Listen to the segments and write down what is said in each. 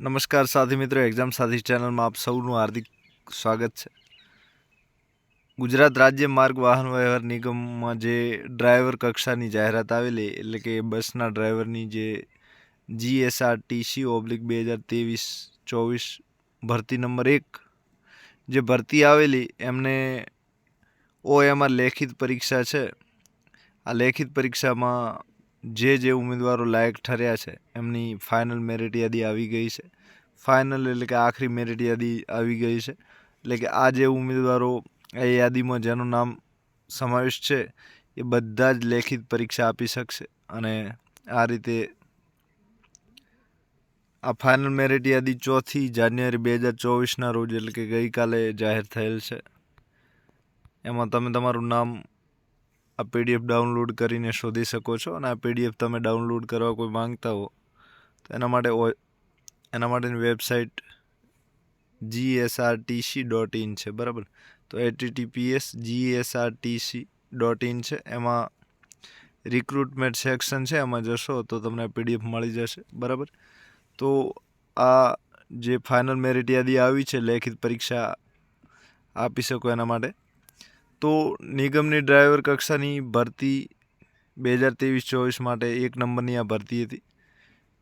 નમસ્કાર સાથી મિત્રો એક્ઝામ સાથી ચેનલમાં આપ સૌનું હાર્દિક સ્વાગત છે. ગુજરાત રાજ્ય માર્ગ વાહન વ્યવહાર નિગમમાં જે ડ્રાઈવર કક્ષાની જાહેરાત આવેલી, એટલે કે બસના ડ્રાઈવરની જે જીએસઆરટીસી ઓબ્લિક બે હજાર ત્રેવીસ ચોવીસ ભરતી નંબર એક જે ભરતી આવેલી, એમને ઓ એમાં લેખિત પરીક્ષા છે. આ લેખિત પરીક્ષામાં જે જે ઉમેદવારો લાયક ઠર્યા છે, એમની ફાઇનલ મેરિટ યાદી આવી ગઈ છે. ફાઇનલ એટલે કે આખરી મેરિટ યાદી આવી ગઈ છે. એટલે કે આ જે ઉમેદવારો એ યાદીમાં જેનું નામ સમાવેશ છે, એ બધા જ લેખિત પરીક્ષા આપી શકશે. અને આ રીતે આ ફાઇનલ મેરિટ યાદી ચોથી જાન્યુઆરી બે હજાર ચોવીસના રોજ એટલે કે ગઈકાલે જાહેર થયેલ છે. એમાં તમે તમારું નામ આ પીડીએફ ડાઉનલોડ કરીને શોધી શકો છો અને આ પીડીએફ તમે ડાઉનલોડ કરવા કોઈ માંગતા હો, તો એના માટે એના માટેની વેબસાઇટ જીએસઆરટીસી ડોટ ઇન છે, બરાબર? તો એટીટીપીએસ જીએસઆરટીસી ડોટ ઇન છે. એમાં રિક્રુટમેન્ટ સેક્શન છે, એમાં જશો તો તમને પીડીએફ મળી જશે, બરાબર? તો આ જે ફાઇનલ મેરિટ યાદી આવી છે, લેખિત પરીક્ષા આપી શકો એના માટે. તો નિગમની ડ્રાઈવર કક્ષાની ભરતી બે હજાર ત્રેવીસ ચોવીસ માટે એક નંબરની આ ભરતી હતી,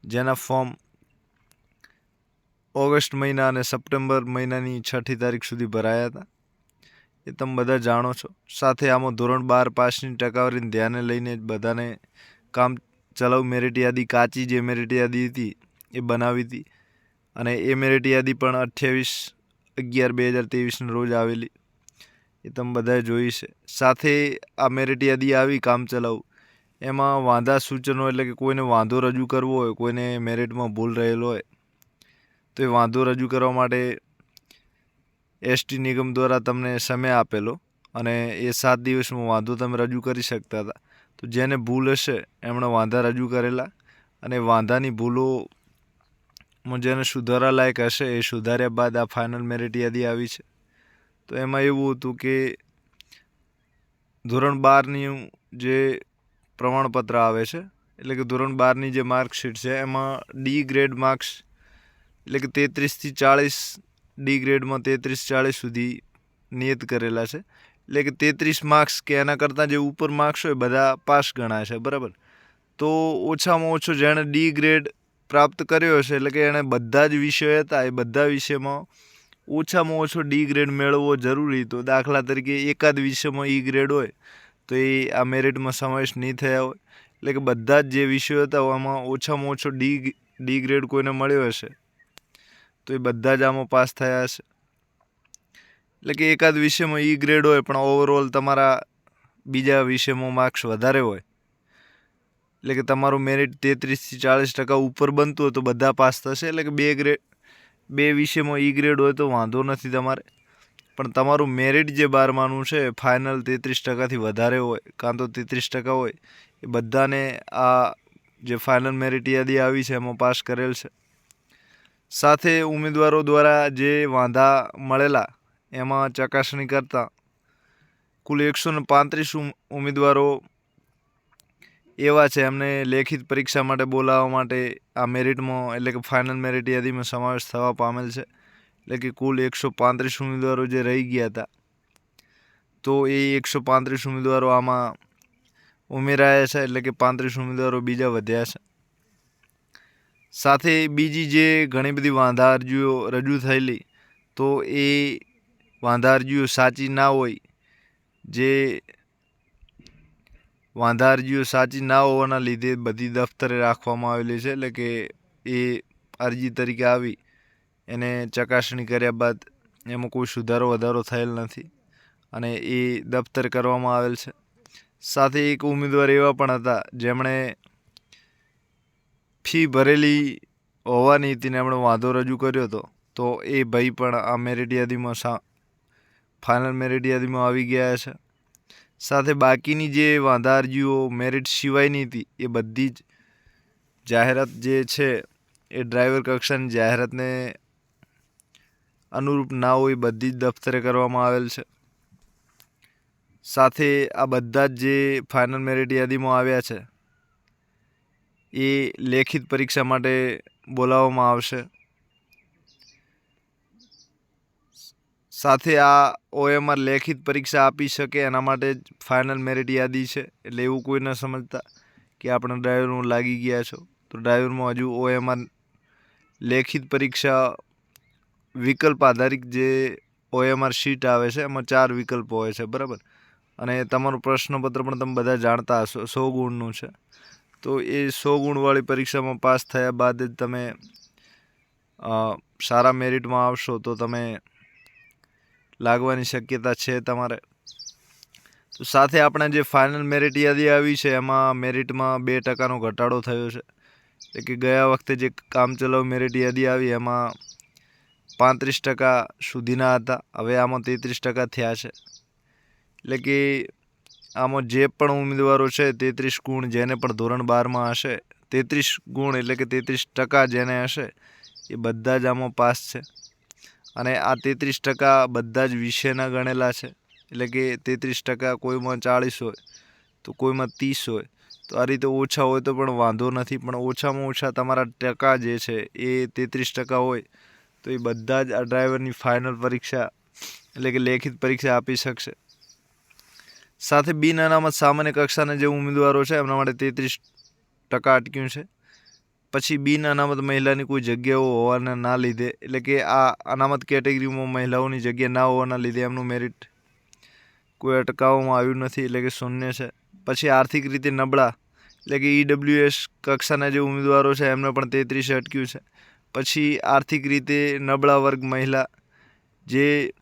જેના ફોર્મ ઓગસ્ટ મહિના અને સપ્ટેમ્બર મહિનાની છઠ્ઠી તારીખ સુધી ભરાયા હતા. એ તમે બધા જાણો છો. સાથે આમાં ધોરણ બાર પાસની ટકાવારીને ધ્યાને લઈને જ બધાને કામ ચલાવ મેરિટ યાદી, કાચી જે મેરિટ યાદી હતી એ બનાવી હતી. અને એ મેરિટ યાદી પણ અઠ્યાવીસ અગિયાર બે હજાર ત્રેવીસના રોજ આવેલી એ તમે બધાએ જોઈ છે. સાથે આ મેરિટ યાદી આવી કામ ચલાવ. એમાં વાંધા સૂચનો એટલે કે કોઈને વાંધો રજૂ કરવો હોય, કોઈને મેરિટમાં ભૂલ રહેલો હોય, તો એ વાંધો રજૂ કરવા માટે એસટી નિગમ દ્વારા તમને સમય આપેલો અને એ સાત દિવસમાં વાંધો તમે રજૂ કરી શકતા હતા. તો જેને ભૂલ હશે, એમણે વાંધા રજૂ કરેલા અને વાંધાની ભૂલોમાં જેને સુધારા લાયક હશે, એ સુધાર્યા બાદ આ ફાઇનલ મેરિટ યાદી આવી છે. તો એમાં એવું હતું કે ધોરણ બારની જે પ્રમાણપત્ર આવે છે, એટલે કે ધોરણ બારની જે માર્કશીટ છે, એમાં ડી ગ્રેડ માર્ક્સ એટલે કે તેત્રીસથી ચાળીસ ડી ગ્રેડમાં તેત્રીસ ચાળીસ સુધી નિયત કરેલા છે. એટલે કે તેત્રીસ માર્ક્સ કે એના કરતાં જે ઉપર માર્ક્સ હોય, બધા પાસ ગણાય છે, બરાબર? તો ઓછામાં ઓછો જેણે ડી ગ્રેડ પ્રાપ્ત કર્યો હશે, એટલે કે એણે બધા જ વિષયો હતા, એ બધા વિષયમાં ઓછામાં ઓછો ડી ગ્રેડ મેળવવો જરૂરી. તો દાખલા તરીકે એકાદ વિષયમાં ઈ ગ્રેડ હોય, તો એ આ મેરિટમાં સમાવેશ નહીં થયા હોય. એટલે કે બધા જ જે વિષયો હતા, આમાં ઓછામાં ઓછો ડી ડી ગ્રેડ કોઈને મળ્યો હશે, તો એ બધા જ આમાં પાસ થયા હશે. એટલે કે એકાદ વિષયમાં ઈ ગ્રેડ હોય, પણ ઓવરઓલ તમારા બીજા વિષયમાં માર્ક્સ વધારે હોય. એટલે કે તમારું મેરિટ તેત્રીસથી ચાળીસ ટકા ઉપર બનતું હોય, તો બધા પાસ થશે. એટલે કે બે ગ્રેડ બે વિષયમાં ઈ ગ્રેડ હોય તો વાંધો નથી તમારે. પણ તમારું મેરિટ જે બારમાનું છે ફાઇનલ તેત્રીસ ટકાથી વધારે હોય, કાં તો તેત્રીસ ટકા હોય, એ બધાને આ જે ફાઇનલ મેરિટ યાદી આવી છે, એમાં પાસ કરેલ છે. સાથે ઉમેદવારો દ્વારા જે વાંધા મળેલા, એમાં ચકાસણી કરતાં કુલ એકસો ને પાંત્રીસ ઉમેદવારો એવા છે, એમને લેખિત પરીક્ષા માટે બોલાવવા માટે આ મેરિટમાં, એટલે કે ફાઇનલ મેરિટ યાદીમાં સમાવેશ થવા પામેલ છે. એટલે કે કુલ એકસો પાંત્રીસ ઉમેદવારો જે રહી ગયા હતા. તો એ એકસો પાંત્રીસ ઉમેદવારો આમાં ઉમેરાયા છે, એટલે કે પાંત્રીસ ઉમેદવારો બીજા વધ્યા છે. સાથે બીજી જે ઘણી બધી વાંધા અરજીઓ રજૂ થયેલી, તો એ વાંધા અરજીઓ સાચી ના હોય, જે વાંધા અરજીઓ સાચી ના હોવાના લીધે બધી દફતરે રાખવામાં આવેલી છે. એટલે કે એ અરજી તરીકે આવી, એને ચકાસણી કર્યા બાદ એમાં કોઈ સુધારો વધારો થયેલ નથી અને એ દફતર કરવામાં આવેલ છે. સાથે એક ઉમેદવાર એવા પણ હતા, જેમણે ફી ભરેલી હોવાની હતી એમણે વાંધો રજૂ કર્યો હતો. તો એ ભાઈ પણ આ મેરિટ યાદીમાં સા, ફાઇનલ મેરિટ યાદીમાં આવી ગયા છે. સાથે બાકીની જે વાંધા અરજીઓ મેરિટ સિવાયની હતી, એ બધી જ જાહેરાત જે છે, એ ડ્રાઈવર કક્ષાની જાહેરાતને અનુરૂપ ના હોય બધી જ દફતરે કરવામાં આવેલ છે. સાથે આ બધા જ જે ફાઇનલ મેરિટ યાદીમાં આવ્યા છે, એ લેખિત પરીક્ષા માટે બોલાવવામાં આવશે. સાથે આ ઓએમઆર લેખિત પરીક્ષા આપી શકે, એના માટે જ ફાઇનલ મેરિટ યાદી છે. એટલે એવું કોઈ ન સમજતા કે આપણે ડ્રાઈવરમાં લાગી ગયા છો. તો ડ્રાઈવરમાં હજુ ઓએમઆર લેખિત પરીક્ષા વિકલ્પ આધારિત જે ઓએમઆર શીટ આવે છે, એમાં ચાર વિકલ્પો હોય છે, બરાબર? અને તમારું પ્રશ્નપત્ર પણ તમે બધા જાણતા હશો, સો ગુણનું છે. તો એ સો ગુણવાળી પરીક્ષામાં પાસ થયા બાદ જ તમે સારા મેરિટમાં આવશો તો તમે લાગવાની શક્યતા છે તમારે? તો સાથે આપણે જે ફાઇનલ મેરિટ યાદી આવી છે, એમાં મેરિટમાં બે ટકાનો ઘટાડો થયો છે. એટલે કે ગયા વખતે જે કામચલાઉ મેરિટ યાદી આવી, એમાં પાંત્રીસ ટકા સુધીના હતા. હવે આમાં તેત્રીસ ટકા થયા છે. એટલે કે આમાં જે પણ ઉમેદવારો છે, તેત્રીસ ગુણ જેને પણ ધોરણ બારમાં હશે, તેત્રીસ ગુણ એટલે કે તેત્રીસ ટકા જેને હશે, એ બધા જ આમાં પાસ છે. અને આ તેત્રીસ ટકા બધા જ વિષયના ગણેલા છે. એટલે કે તેત્રીસ ટકા કોઈમાં ચાળીસ હોય, તો કોઈમાં ત્રીસ હોય, તો આ રીતે ઓછા હોય તો પણ વાંધો નથી. પણ ઓછામાં ઓછા તમારા ટકા જે છે, એ તેત્રીસ ટકા હોય, તો એ બધા જ આ ડ્રાઈવરની ફાઇનલ પરીક્ષા, એટલે કે લેખિત પરીક્ષા આપી શકશે. સાથે બિન અનામત સામાન્ય કક્ષાના જે ઉમેદવારો છે, એમના માટે તેત્રીસ ટકા અટક્યું છે. પછી બિન અનામત મહિલાની કોઈ જગ્યાઓ હોવાના ના લીધે, એટલે કે આ અનામત કેટેગરીમાં મહિલાઓની જગ્યા ના હોવાના લીધે એમનું મેરિટ કોઈ અટકાવવામાં આવ્યું નથી, એટલે કે શૂન્ય છે. પછી આર્થિક રીતે નબળા, એટલે કે ઈડબ્લ્યુએસ કક્ષાના જે ઉમેદવારો છે, એમને પણ તેત્રીસે અટક્યું છે. પછી આર્થિક રીતે નબળા વર્ગ મહિલા, જે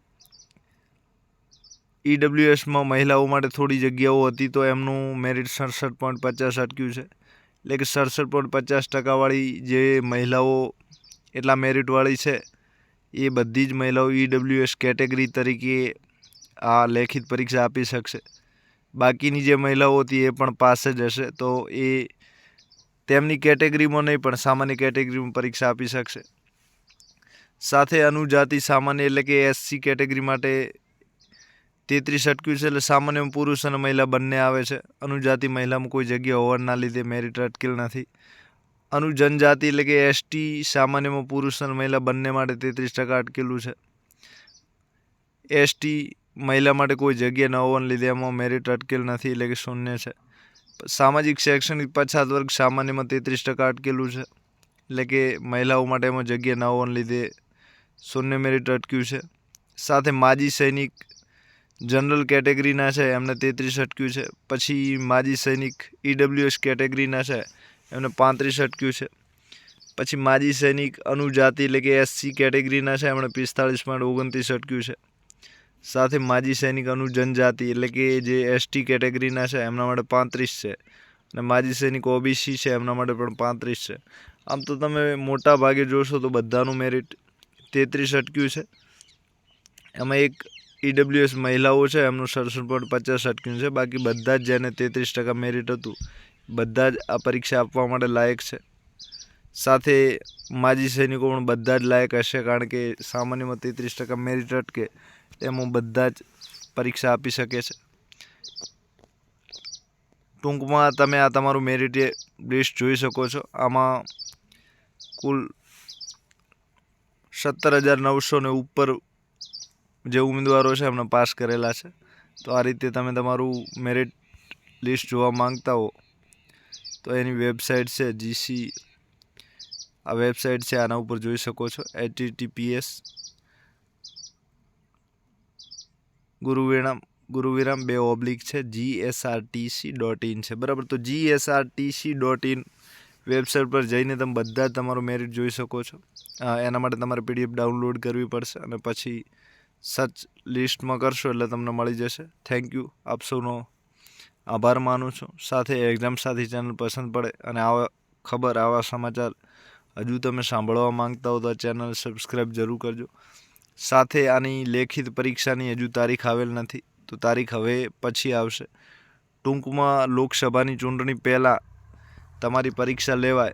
ઈડબ્લ્યુએસમાં મહિલાઓ માટે થોડી જગ્યાઓ હતી, તો એમનું મેરિટ સડસઠ પોઈન્ટ પચાસ અટક્યું છે. એટલે કે સડસઠ પોઈન્ટ પચાસ ટકાવાળી જે મહિલાઓ એટલા મેરિટવાળી છે, એ બધી જ મહિલાઓ ઈડબ્લ્યુએસ કેટેગરી તરીકે આ લેખિત પરીક્ષા આપી શકશે. બાકીની જે મહિલાઓ હતી એ પણ પાસ જ હશે, તો એ તેમની કેટેગરીમાં નહીં, પણ સામાન્ય કેટેગરીમાં પરીક્ષા આપી શકશે. સાથે અનુજાતિ સામાન્ય એટલે કે એસસી કેટેગરી માટે તેત્રીસ અટક્યું છે એટલે સામાન્યમાં પુરુષ અને મહિલા બંને આવે છે. અનુજાતિ મહિલામાં કોઈ જગ્યા હોવાના લીધે મેરિટ અટકેલ નથી. અનુજનજાતિ એટલે કે એસટી સામાન્યમાં પુરુષ અને મહિલા બંને માટે તેત્રીસ ટકા અટકેલું છે. એસટી મહિલા માટે કોઈ જગ્યા ન હોવાને લીધે એમાં મેરિટ અટકેલ નથી એટલે કે શૂન્ય છે. સામાજિક શૈક્ષણિક પછાત વર્ગ સામાન્યમાં તેત્રીસ ટકા અટકેલું છે. એટલે કે મહિલાઓ માટે એમાં જગ્યા ન હોવાને લીધે શૂન્ય મેરિટ અટક્યું છે. સાથે માજી સૈનિક જનરલ કેટેગરીના છે, એમને તેત્રીસ અટક્યું છે. પછી માજી સૈનિક ઈડબ્લ્યુએસ કેટેગરીના છે, એમને પાંત્રીસ અટક્યું છે. પછી માજી સૈનિક અનુજાતિ એટલે કે એસસી કેટેગરીના છે, એમણે પિસ્તાળીસ પોઈન્ટ ઓગણત્રીસ અટક્યું છે. સાથે માજી સૈનિક અનુજનજાતિ એટલે કે જે એસટી કેટેગરીના છે, એમના માટે પાંત્રીસ છે. અને માજી સૈનિક ઓબીસી છે, એમના માટે પણ પાંત્રીસ છે. આમ તો તમે મોટા ભાગે જોશો તો બધાનું મેરિટ તેત્રીસ અટક્યું છે. એમાં એક ઈડબ્લ્યુએસ મહિલાઓ છે, એમનું સડસઠ પોઈન્ટ પચાસ અટક્યું છે. બાકી બધા જ જેને તેત્રીસ ટકા મેરિટ હતું, બધા જ આ પરીક્ષા આપવા માટે લાયક છે. સાથે માજી સૈનિકો પણ બધા જ લાયક હશે, કારણ કે સામાન્યમાં તેત્રીસ ટકા મેરિટ અટકે એમાં બધા જ પરીક્ષા આપી શકે છે. ટૂંકમાં તમે આ તમારું મેરિટ લિસ્ટ જોઈ શકો છો. આમાં કુલ સત્તર હજાર નવસો ને ઉપર જે ઉમેદવારો છે એમને પાસ કરેલા છે. તો આ રીતે તમે તમારું મેરિટ લિસ્ટ જોવા માંગતા હો, તો એની વેબસાઇટ છે જીસી આ વેબસાઇટ છે, આના ઉપર જોઈ શકો છો એચટીટીપીએસ ગુરુવિરામ ગુરુવિરામ બે ઓબ્લિક છે જીએસઆરટીસી ડોટ ઇન છે. બરાબર? તો જીએસઆરટીસી ડોટ ઇન વેબસાઇટ પર જઈને તમે બધા જ તમારું મેરિટ જોઈ શકો છો. એના માટે તમારે પીડીએફ ડાઉનલોડ કરવી પડશે અને પછી સર્ચ લિસ્ટમાં કરશો એટલે તમને મળી જશે. થેન્ક યુ આપ સૌનો આભાર માનું છું. સાથે એક્ઝામ સાથી ચેનલ પસંદ પડે અને આવા ખબર, આવા સમાચાર હજુ તમે સાંભળવા માંગતા હો તો ચેનલ સબસ્ક્રાઈબ જરૂર કરજો. સાથે આની લેખિત પરીક્ષાની હજુ તારીખ આવેલ નથી, તો તારીખ હવે પછી આવશે. ટૂંકમાં લોકસભાની ચૂંટણી પહેલાં તમારી પરીક્ષા લેવાય.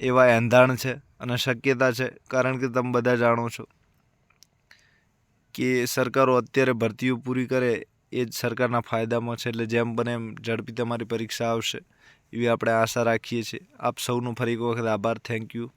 એવા એંધાણ છે. અને શક્યતા છે, કારણ કે તમે બધા જાણો છો કે સરકારો અત્યારે ભરતીઓ પૂરી કરે એ જ સરકારના ફાયદામાં છે, એટલે જેમ બને એમ ઝડપી તમારી પરીક્ષા આવશે એવી આપણે આશા રાખીએ છીએ. આપ સૌનો ફરી એક વખત આભાર. Thank you